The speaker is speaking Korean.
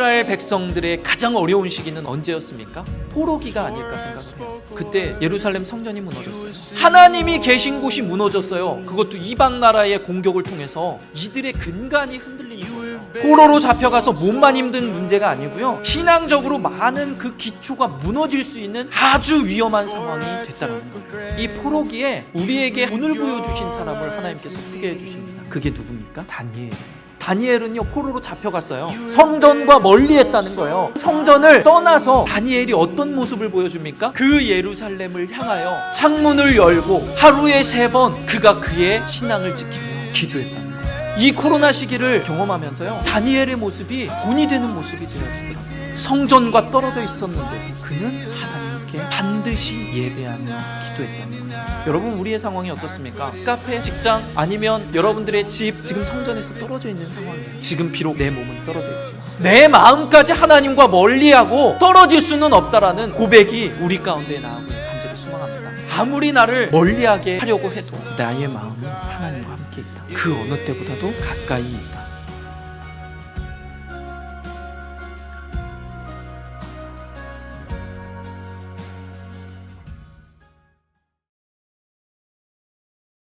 이스라엘 백성들의 가장 어려운 시기는 언제였습니까? 포로기가 아닐까 생각해요. 그때 예루살렘 성전이 무너졌어요. 하나님이 계신 곳이 무너졌어요. 그것도 이방 나라의 공격을 통해서 이들의 근간이 흔들리는 거예요. 포로로 잡혀가서 몸만 힘든 문제가 아니고요. 신앙적으로 많은 그 기초가 무너질 수 있는 아주 위험한 상황이 됐다는 거예요. 이 포로기에 우리에게 돈을 보여주신 사람을 하나님께서 소개해 주십니다. 그게 누굽니까? 다니엘. 다니엘은요 포로로 잡혀갔어요. 성전과 멀리했다는 거예요. 성전을 떠나서 다니엘이 어떤 모습을 보여줍니까? 그 예루살렘을 향하여 창문을 열고 하루에 세 번 그가 그의 신앙을 지키며 기도했다는 거예요. 이 코로나 시기를 경험하면서요 다니엘의 모습이 본이 되는 모습이 되어지더라고요. 성전과 떨어져 있었는데도 그는 하나님께 반드시 예배하며 기도했다는 거예요. 여러분 우리의 상황이 어떻습니까? 카페, 직장 아니면 여러분들의 집 지금 성전에서 떨어져 있는 상황이에요. 지금 비록 내 몸은 떨어져 있지만 내 마음까지 하나님과 멀리하고 떨어질 수는 없다라는 고백이 우리 가운데 나오고 소망합니다. 아무리 나를 멀리하게 하려고 해도 나의 마음은 하나님과 함께 있다. 그 어느 때보다도 가까이 있다.